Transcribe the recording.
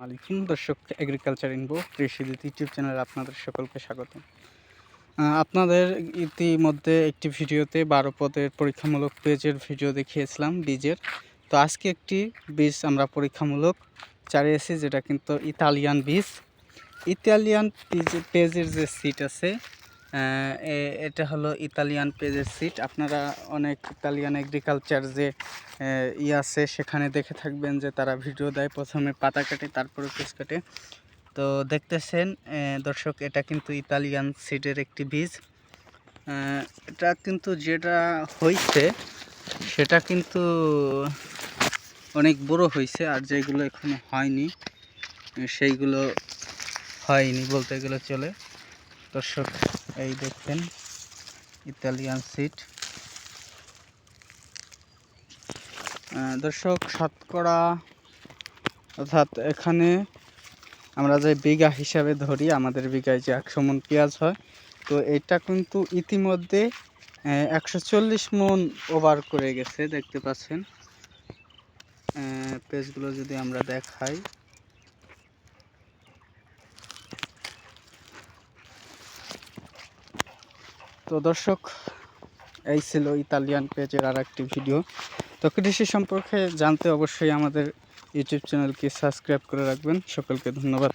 আলাইকুম দর্শক agriculture ইনবো কৃষিদিত YouTube চ্যানেলে আপনাদের সকলকে স্বাগত। আপনাদের ইতিমধ্যে একটি ভিডিওতে বারো পদের পরীক্ষামূলক পেজের ভিডিও দেখিয়েছিলাম, বীজের। তো আজকে একটি বীজ আমরা পরীক্ষামূলক চালিয়েছি, যেটা কিন্তু ইতালিয়ান বীজ। ইতালিয়ান পেজের যে সিট আছে এটা হলো ইতালিয়ান পেজের সিট। আপনারা অনেক ইতালিয়ান এগ্রিকালচার যে ই আছে, সেখানে দেখে থাকবেন যে তারা ভিডিও দেয়। প্রথমে পাতা কাটে, তারপরে পিস কাটে। তো দেখতেছেন দর্শক, এটা কিন্তু ইতালিয়ান সিটের একটি বীজ। এটা কিন্তু যেটা হয়েছে সেটা কিন্তু অনেক বড় হয়েছে আর যেগুলো এখনও হয়নি, সেইগুলো হয়নি বলতে গেলে চলে। দর্শক, এই দেখছেন ইতালিয়ান সিট। দর্শক শতকরা অর্থাৎ এখানে আমরা যে বিঘা হিসাবে ধরি, আমাদের বিঘায় যে একশো মন পেঁয়াজ হয়, তো এটা কিন্তু ইতিমধ্যে একশো চল্লিশ মন ওভার করে গেছে, দেখতে পাচ্ছেন। পেজগুলো যদি আমরা দেখাই তো দর্শক, এই ছিল ইতালিয়ান পেজের আর একটি ভিডিও। তো কৃষি সম্পর্কে জানতে অবশ্যই আমাদের ইউটিউব চ্যানেলকে সাবস্ক্রাইব করে রাখবেন। সকলকে ধন্যবাদ।